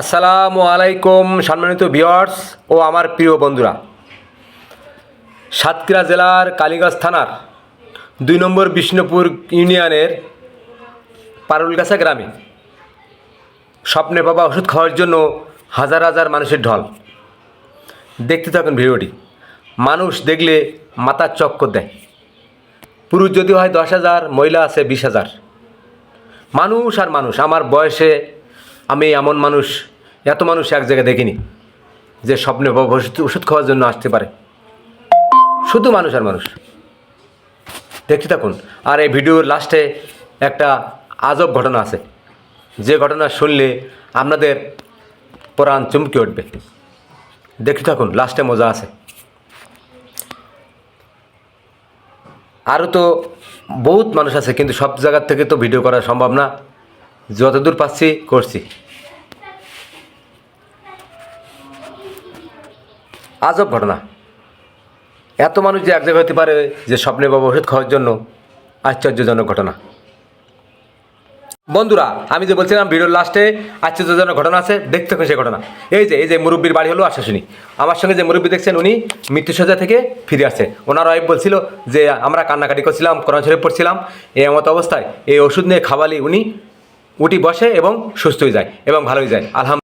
আসসালামু আলাইকুম সম্মানিত ভিওয়ার্স ও আমার প্রিয় বন্ধুরা। সাতক্ষীরা জেলার কালীগঞ্জ থানার দুই নম্বর বিষ্ণুপুর ইউনিয়নের পারুলগাছা গ্রামে স্বপ্নে বাবা ওষুধ খাওয়ার জন্য হাজার হাজার মানুষের ঢল। দেখতে থাকুন ভিডিওটি। মানুষ দেখলে মাথার চক্কর দেয়। পুরুষ যদি হয় দশ হাজার, মহিলা আছে বিশ হাজার। মানুষ আর মানুষ, আমার বয়সে আমি এমন মানুষ, এত মানুষ এক জায়গায় দেখিনি, যে স্বপ্নে ওষুধ খাওয়ার জন্য আসতে পারে। শুধু মানুষ আর মানুষ। দেখতে থাকুন, আর এই ভিডিওর লাস্টে একটা আজব ঘটনা আছে। যে ঘটনা শুনলে আপনাদের প্রাণ চমকে উঠবে। দেখতে থাকুন, লাস্টে মজা আছে। আরও তো বহুত মানুষ আছে, কিন্তু সব জায়গার থেকে তো ভিডিও করা সম্ভব না। যতদূর পাচ্ছি করছি। আজব ঘটনা। এত মানুষ যে এক জায়গায় হতে পারে যে স্বপ্নে বাবা ওষুধ খাওয়ার জন্য আশ্চর্যজনক ঘটনা। বন্ধুরা, আমি যে বলছিলাম ভিডিওর লাস্টে আশ্চর্যজনক ঘটনা আছে, দেখতে সেই ঘটনা। এই যে এই যে মুরব্বীর বাড়ি হলো আশ্বাসনী আমার সঙ্গে যে মুরব্বী দেখছেন, উনি মৃত্যুসজ্জা থেকে ফিরে আসছে। ওনার ওয়াইফ বলছিল যে, আমরা কান্নাকাটি করছিলাম, কোরআন শরীফ পড়ছিলাম, এই এমত অবস্থায়, এই ওষুধ নিয়ে খাওয়ালি উনি, উঠি বসে এবং সুস্থ হয়ে যায় এবং ভালোই যায়। আলহাম